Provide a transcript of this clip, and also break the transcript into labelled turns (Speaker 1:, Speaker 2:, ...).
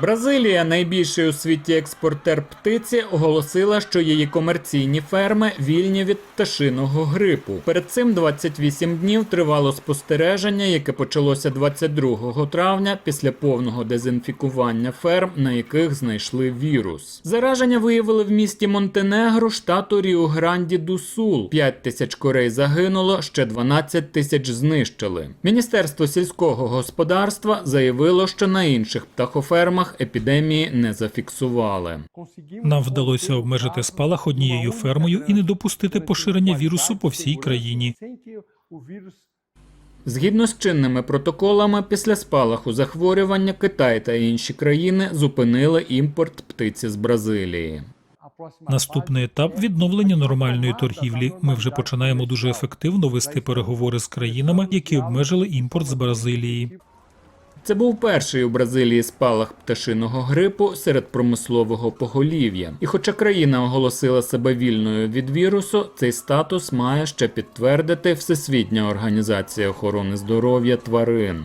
Speaker 1: Бразилія, найбільший у світі експортер птиці, оголосила, що її комерційні ферми вільні від пташиного грипу. Перед цим 28 днів тривало спостереження, яке почалося 22 травня після повного дезінфікування ферм, на яких знайшли вірус. Зараження виявили в місті Монтенегро, штату Ріо-Гранді ду Сул. 5 тисяч корей загинуло, ще 12 тисяч знищили. Міністерство сільського господарства заявило, що на інших птахофермах епідемії не зафіксували.
Speaker 2: Нам вдалося обмежити спалах однією фермою і не допустити поширення вірусу по всій країні.
Speaker 1: Згідно з чинними протоколами, після спалаху захворювання Китай та інші країни зупинили імпорт птиці з Бразилії.
Speaker 2: Наступний етап відновлення нормальної торгівлі. Ми вже починаємо дуже ефективно вести переговори з країнами, які обмежили імпорт з Бразилії.
Speaker 1: Це був перший у Бразилії спалах пташиного грипу серед промислового поголів'я. І хоча країна оголосила себе вільною від вірусу, цей статус має ще підтвердити Всесвітня організація охорони здоров'я тварин.